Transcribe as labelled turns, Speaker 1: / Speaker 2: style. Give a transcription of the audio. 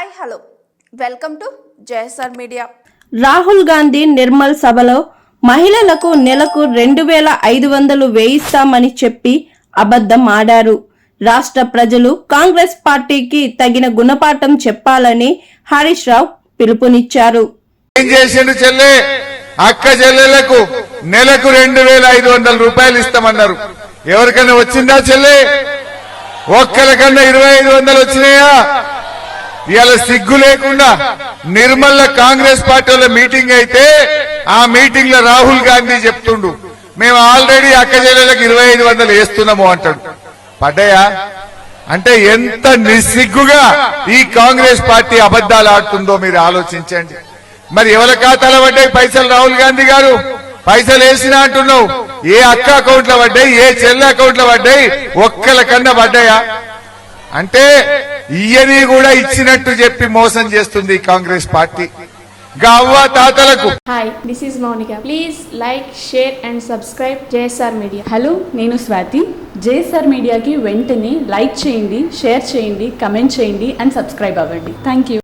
Speaker 1: Hello welcome to JSR media
Speaker 2: Rahul Gandhi Nirmal సభలో మహిళలకు నెలకు రెండు వేల ఐదు వందలు వేయిస్తామని చెప్పి అబద్ధం ఆడారు. రాష్ట్ర ప్రజలు కాంగ్రెస్ పార్టీకి తగిన గుణపాఠం చెప్పాలని హరీష్ రావు పిలుపునిచ్చారు.
Speaker 3: ఏం చేసిండు చెల్లె? అక్క చెల్లెలకు నెలకు రెండు వేల ఐదు వందల రూపాయలు ఇస్తామన్నారు. ఎవరికైనా వచ్చిందా చెల్లె? ఒక్కరికన్నా ఇరవై ఐదు వందలు వచ్చినాయా? ఇవాళ సిగ్గు లేకుండా నిర్మల్ల కాంగ్రెస్ పార్టీ మీటింగ్ అయితే ఆ మీటింగ్లో రాహుల్ గాంధీ చెప్తుండు మేము ఆల్రెడీ అక్క చెల్లెలకు ఇరవై ఐదు వందలు వేస్తున్నాము అంటాడు. పడ్డాయా? అంటే ఎంత నిస్సిగ్గుగా ఈ కాంగ్రెస్ పార్టీ అబద్దాలు ఆడుతుందో మీరు ఆలోచించండి. మరి ఎవరి ఖాతాలో పడ్డాయి పైసలు రాహుల్ గాంధీ గారు? పైసలు వేసినా అంటున్నావు. ఏ అక్క అకౌంట్లో పడ్డాయి ఏ చెల్లె అకౌంట్లో పడ్డాయి? ఒక్కల కన్నా పడ్డాయా? అంటే ఇయ్యని కూడా ఇచ్చినట్టు చెప్పి మోసం చేస్తుంది కాంగ్రెస్ పార్టీ. గా తాతలకు.
Speaker 4: Hi this is Mounika please like share and subscribe JSR media
Speaker 5: hello నేను స్వాతి. జేఎస్ఆర్ మీడియాకి వెంటనే లైక్ చేయండి షేర్ చేయండి కమెంట్ చేయండి అండ్ సబ్స్క్రైబ్ అవ్వండి. Thank you